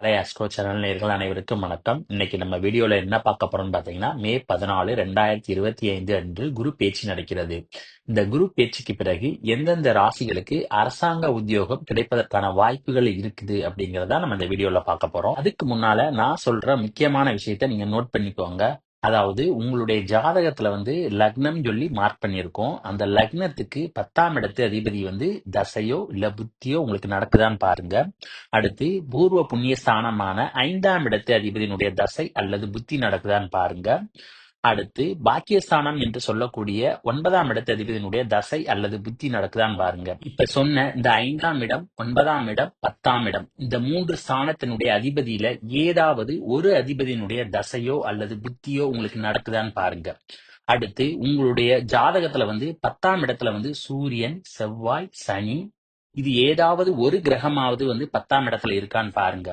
அலை astro channel நேர்கள் அனைவருக்கும் வணக்கம். இன்னைக்கு நம்ம வீடியோல என்ன பார்க்க போறோம்னு பாத்தீங்கன்னா மே பதினாலு ரெண்டாயிரத்தி இருபத்தி ஐந்து அன்று குரு பேச்சு நடக்கிறது. இந்த குரு பேச்சுக்கு பிறகு எந்தெந்த ராசிகளுக்கு அரசாங்க உத்தியோகம் கிடைப்பதற்கான வாய்ப்புகள் இருக்குது அப்படிங்கறத நம்ம இந்த வீடியோல பார்க்க போறோம். அதுக்கு முன்னால நான் சொல்ற முக்கியமான விஷயத்த நீங்க நோட் பண்ணிக்கோங்க. அதாவது உங்களுடைய ஜாதகத்துல வந்து லக்னம் சொல்லி மார்க் பண்ணியிருக்கோம். அந்த லக்னத்துக்கு பத்தாம் இடத்து அதிபதி வந்து தசையோ இல்ல புத்தியோ உங்களுக்கு நடக்குதான்னு பாருங்க. அடுத்து பூர்வ புண்ணிய ஸ்தானமான ஐந்தாம் இடத்து அதிபதியினுடைய தசை அல்லது புத்தி நடக்குதான்னு பாருங்க. அடுத்து பாக்கியஸ்தானம் என்று சொல்லக்கூடிய ஒன்பதாம் இடத்து அதிபதியினுடைய தசை அல்லது புத்தி நடக்குதான்னு பாருங்க. இப்ப சொன்ன இந்த ஐந்தாம் இடம் ஒன்பதாம் இடம் பத்தாம் இடம் இந்த மூன்று ஸ்தானத்தினுடைய அதிபதியில ஏதாவது ஒரு அதிபதியினுடைய தசையோ அல்லது புத்தியோ உங்களுக்கு நடக்குதான்னு பாருங்க. அடுத்து உங்களுடைய ஜாதகத்துல வந்து பத்தாம் இடத்துல வந்து சூரியன் செவ்வாய் சனி இது ஏதாவது ஒரு கிரகமாவது வந்து பத்தாம் இடத்துல இருக்கான்னு பாருங்க.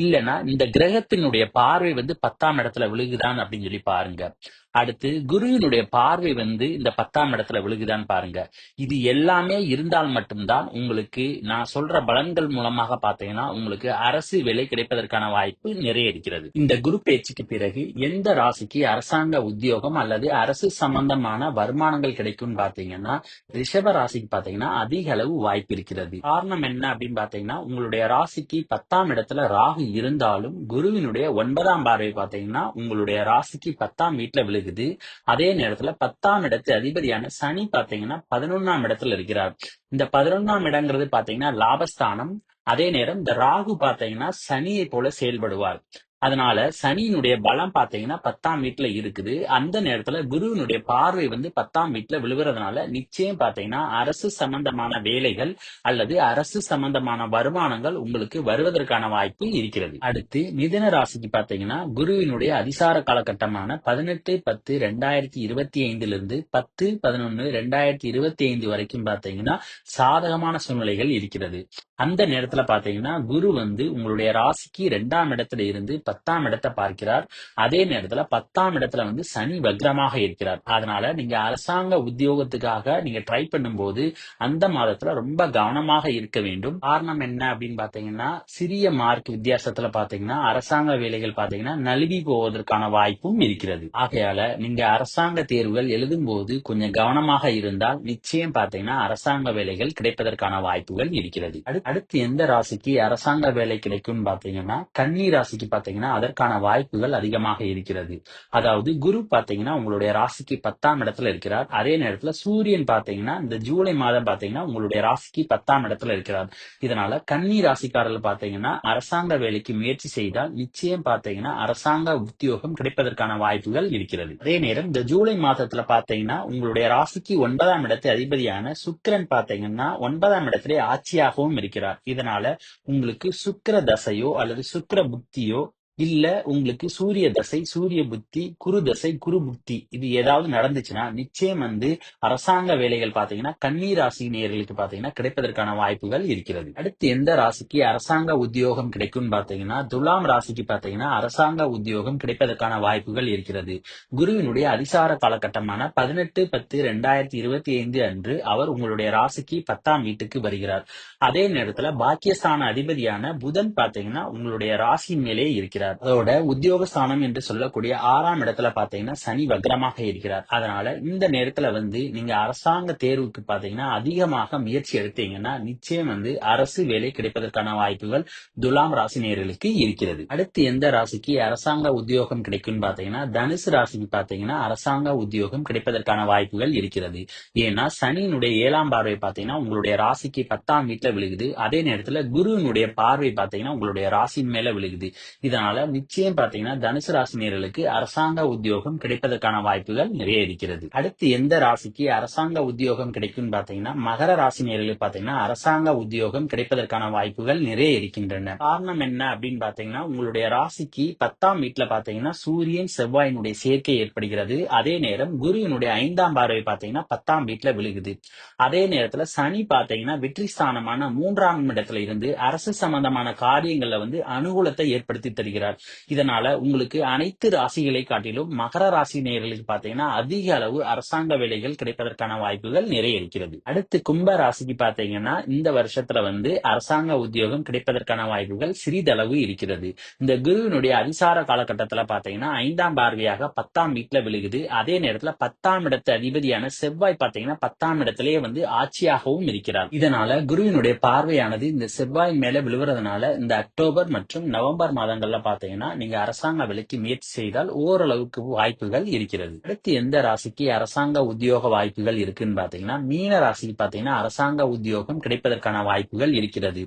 இல்லைன்னா இந்த கிரகத்தினுடைய பார்வை வந்து பத்தாம் இடத்துல விழுகுதான் அப்படின்னு சொல்லி பாருங்க. அடுத்து குருவினுடைய பார்வை வந்து இந்த பத்தாம் இடத்துல விழுகுதான்னு பாருங்க. இது எல்லாமே இருந்தால் மட்டும்தான் உங்களுக்கு நான் சொல்ற பலன்கள் மூலமாக பார்த்தீங்கன்னா உங்களுக்கு அரசு வேலை கிடைப்பதற்கான வாய்ப்பு நிறைய இருக்கிறது இந்த குரு பேச்சுக்கு பிறகு எந்த ராசிக்கு அரசாங்க உத்தியோகம் அல்லது அரசு சம்பந்தமான வருமானங்கள் கிடைக்கும்னு பாத்தீங்கன்னா ரிஷப ராசிக்கு பாத்தீங்கன்னா அதிக அளவு வாய்ப்பு இருக்கிறது. காரணம் என்ன அப்படின்னு பாத்தீங்கன்னா உங்களுடைய ராசிக்கு பத்தாம் இடத்துல ராகு இருந்தாலும் குருவினுடைய ஒன்பதாம் பார்வை பாத்தீங்கன்னா உங்களுடைய ராசிக்கு பத்தாம் வீட்டுல விழுகுது. அதே நேரத்துல பத்தாம் இடத்து அதிபதியான சனி பாத்தீங்கன்னா பதினொன்னாம் இடத்துல இருக்கிறார். இந்த பதினொன்னாம் இடங்கிறது பாத்தீங்கன்னா லாபஸ்தானம். அதே நேரம் இந்த ராகு பாத்தீங்கன்னா சனியை போல செயல்படுவார். அதனால சனியினுடைய பலம் பாத்தீங்கன்னா பத்தாம் வீட்டுல இருக்குது. அந்த நேரத்துல குருவினுடைய பார்வை வந்து பத்தாம் வீட்டுல விழுகிறதுனால நிச்சயம் பாத்தீங்கன்னா அரசு சம்பந்தமான வேலைகள் அல்லது அரசு சம்பந்தமான வருமானங்கள் உங்களுக்கு வருவதற்கான வாய்ப்பு இருக்கிறது. அடுத்து மிதன ராசிக்கு பாத்தீங்கன்னா குருவினுடைய அதிசார காலகட்டமான பதினெட்டு பத்து ரெண்டாயிரத்தி இருபத்தி ஐந்துல இருந்து பத்து பதினொன்னு ரெண்டாயிரத்தி இருபத்தி ஐந்து வரைக்கும் பாத்தீங்கன்னா சாதகமான சூழ்நிலைகள் இருக்கிறது. அந்த நேரத்துல பாத்தீங்கன்னா குரு வந்து உங்களுடைய ராசிக்கு ரெண்டாம் இடத்துல இருந்து பத்தாம் இடத்தை பார்க்கிறார். அதே நேரத்துல பத்தாம் இடத்துல வந்து சனி வக்ரமாக இருக்கிறார். அதனால நீங்க அரசாங்க உத்தியோகத்துக்காக நீங்க ட்ரை பண்ணும்போது அந்த மாதத்துல ரொம்ப கவனமாக இருக்க வேண்டும். காரணம் என்ன அப்படின்னு பாத்தீங்கன்னா சிறிய மார்க் வித்தியாசத்துல பாத்தீங்கன்னா அரசாங்க வேலைகள் பாத்தீங்கன்னா நழுவி போவதற்கான வாய்ப்பும் இருக்கிறது. ஆகையால நீங்க அரசாங்க தேர்வுகள் எழுதும் போது கொஞ்சம் கவனமாக இருந்தால் நிச்சயம் பாத்தீங்கன்னா அரசாங்க வேலைகள் கிடைப்பதற்கான வாய்ப்புகள் இருக்கிறது. அடுத்து எந்த ராசிக்கு அரசாங்க வேலை கிடைக்கும் பாத்தீங்கன்னா கன்னி ராசிக்கு பாத்தீங்கன்னா அதற்கான வாய்ப்புகள் அதிகமாக இருக்கிறது. அதாவது குரு பாத்தீங்கன்னா உங்களுடைய ராசிக்கு பத்தாம் இடத்துல இருக்கிறார். அதே நேரத்துல சூரியன் பாத்தீங்கன்னா இந்த ஜூலை மாதம் பாத்தீங்கன்னா உங்களுடைய ராசிக்கு பத்தாம் இடத்துல இருக்கிறார். இதனால கன்னி ராசிக்காரர்கள் பாத்தீங்கன்னா அரசாங்க வேலைக்கு முயற்சி செய்தால் நிச்சயம் பாத்தீங்கன்னா அரசாங்க உத்தியோகம் கிடைப்பதற்கான வாய்ப்புகள் இருக்கிறது. அதே நேரம் இந்த ஜூலை மாதத்துல பாத்தீங்கன்னா உங்களுடைய ராசிக்கு ஒன்பதாம் இடத்தை அதிபதியான சுக்கிரன் பாத்தீங்கன்னா ஒன்பதாம் இடத்திலே ஆட்சியாகவும் இருக்கிறார். இதனால உங்களுக்கு சுக்கிர தசையோ அல்லது சுக்கிர புத்தியோ இல்ல உங்களுக்கு சூரிய தசை சூரிய புத்தி குரு தசை குரு புத்தி இது ஏதாவது நடந்துச்சுன்னா நிச்சயம் வந்து அரசாங்க வேலைகள் பாத்தீங்கன்னா கன்னி ராசி நேர்களுக்கு பாத்தீங்கன்னா கிடைப்பதற்கான வாய்ப்புகள் இருக்கிறது. அடுத்து எந்த ராசிக்கு அரசாங்க உத்தியோகம் கிடைக்கும் பாத்தீங்கன்னா துலாம் ராசிக்கு பாத்தீங்கன்னா அரசாங்க உத்தியோகம் கிடைப்பதற்கான வாய்ப்புகள் இருக்கிறது. குருவினுடைய அதிசார காலகட்டமான பதினெட்டு பத்து ரெண்டாயிரத்தி இருபத்தி ஐந்து அன்று அவர் உங்களுடைய ராசிக்கு பத்தாம் வீட்டுக்கு வருகிறார். அதே நேரத்துல பாக்கியஸ்தான அதிபதியான புதன் பாத்தீங்கன்னா உங்களுடைய ராசி மேலே இருக்கிறார். அதோட உத்தியோகஸ்தானம் என்று சொல்லக்கூடிய ஆறாம் இடத்துல பாத்தீங்கன்னா சனி வக்ரமாக இருக்கிறார். அதனால இந்த நேரத்துல வந்து நீங்க அரசாங்க தேர்வுக்கு பாத்தீங்கன்னா அதிகமாக முயற்சி எடுத்தீங்கன்னா நிச்சயம் வந்து அரசு வேலை கிடைப்பதற்கான வாய்ப்புகள் துலாம் ராசி நேர்களுக்கு இருக்கிறது. அடுத்து எந்த ராசிக்கு அரசாங்க உத்தியோகம் கிடைக்கும் பாத்தீங்கன்னா தனுசு ராசிக்கு பாத்தீங்கன்னா அரசாங்க உத்தியோகம் கிடைப்பதற்கான வாய்ப்புகள் இருக்கிறது. ஏன்னா சனியினுடைய ஏழாம் பார்வை பாத்தீங்கன்னா உங்களுடைய ராசிக்கு பத்தாம் வீட்டுல விழுகுது. அதே நேரத்துல குருவினுடைய பார்வை பாத்தீங்கன்னா உங்களுடைய ராசியின் மேல விழுகுது. இதனால நிச்சயம் பாத்தீங்கன்னா தனுசு ராசினியர்களுக்கு அரசாங்க உத்தியோகம் கிடைப்பதற்கான வாய்ப்புகள் நிறைய இருக்கிறது. அடுத்து எந்த ராசிக்கு அரசாங்க உத்தியோகம் கிடைக்கும் பாத்தீங்கன்னா மகர ராசினியர்களுக்கு பாத்தீங்கன்னா அரசாங்க உத்தியோகம் கிடைப்பதற்கான வாய்ப்புகள் நிறைய இருக்கின்றன. காரணம் என்ன அப்படின்னு பாத்தீங்கன்னா உங்களுடைய ராசிக்கு பத்தாம் வீட்டுல பாத்தீங்கன்னா சூரியன் செவ்வாயினுடைய சேர்க்கை ஏற்படுகிறது. அதே நேரம் குருவினுடைய ஐந்தாம் பார்வை பாத்தீங்கன்னா பத்தாம் வீட்டுல விழுகுது. அதே நேரத்துல சனி பாத்தீங்கன்னா வெற்றி ஸ்தானமான மூன்றாம் இடத்துல இருந்து அரசு சம்பந்தமான காரியங்கள்ல வந்து அனுகூலத்தை ஏற்படுத்தி தருகிறார். இருக்கிறார் இதனால உங்களுக்கு அனைத்து ராசிகளை காட்டிலும் மகர ராசி நேர்களுக்கு பாத்தீங்கன்னா அதிக அளவு அரசாங்க வேலைகள் கிடைப்பதற்கான வாய்ப்புகள் நிறைய இருக்கிறது. அடுத்து கும்ப ராசிக்கு பாத்தீங்கன்னா இந்த வருஷத்துல வந்து அரசாங்க உத்தியோகம் கிடைப்பதற்கான வாய்ப்புகள் சிறிதளவு இருக்கிறது. இந்த குருவினுடைய அதிசார காலகட்டத்துல பாத்தீங்கன்னா ஐந்தாம் பார்வையாக பத்தாம் வீட்டுல விழுகுது. அதே நேரத்துல பத்தாம் இடத்து அதிபதியான செவ்வாய் பாத்தீங்கன்னா பத்தாம் இடத்திலேயே வந்து ஆட்சியாகவும் இருக்கிறார். இதனால குருவினுடைய பார்வையானது இந்த செவ்வாய் மேல விழுவுறதுனால இந்த அக்டோபர் மற்றும் நவம்பர் மாதங்கள்ல பாத்தீங்கன்னா நீங்க அரசாங்க வேலைக்கு முயற்சி செய்தால் ஓரளவுக்கு வாய்ப்புகள் இருக்கிறது. அடுத்து எந்த ராசிக்கு அரசாங்க உத்தியோக வாய்ப்புகள் இருக்குன்னு பாத்தீங்கன்னா மீன ராசிக்கு பாத்தீங்கன்னா அரசாங்க உத்தியோகம் கிடைப்பதற்கான வாய்ப்புகள் இருக்கிறது.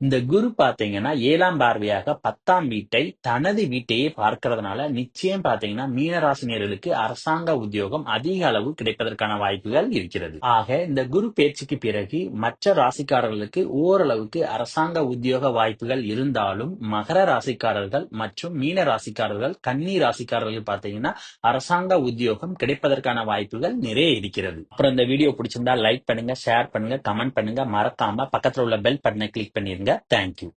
இந்த குரு பாத்தீங்கன்னா ஏழாம் பார்வையாக பத்தாம் வீட்டை தனது வீட்டையே பார்க்கறதுனால நிச்சயம் பாத்தீங்கன்னா மீனராசினியர்களுக்கு அரசாங்க உத்தியோகம் அதிக அளவு கிடைப்பதற்கான வாய்ப்புகள் இருக்கிறது. ஆக இந்த குரு பேச்சுக்கு பிறகு மற்ற ராசிக்காரர்களுக்கு ஓரளவுக்கு அரசாங்க உத்தியோக வாய்ப்புகள் இருந்தாலும் மகர ராசிக்காரர்கள் மற்றும் மீன ராசிக்காரர்கள் கன்னி ராசிக்காரர்கள் பாத்தீங்கன்னா அரசாங்க உத்தியோகம் கிடைப்பதற்கான வாய்ப்புகள் நிறைய இருக்கிறது. அப்புறம் இந்த வீடியோ பிடிச்சிருந்தா லைக் பண்ணுங்க ஷேர் பண்ணுங்க கமெண்ட் பண்ணுங்க. மறக்காம பக்கத்துல உள்ள பெல் பட்டனை கிளிக் பண்ணிருங்க. Thank you.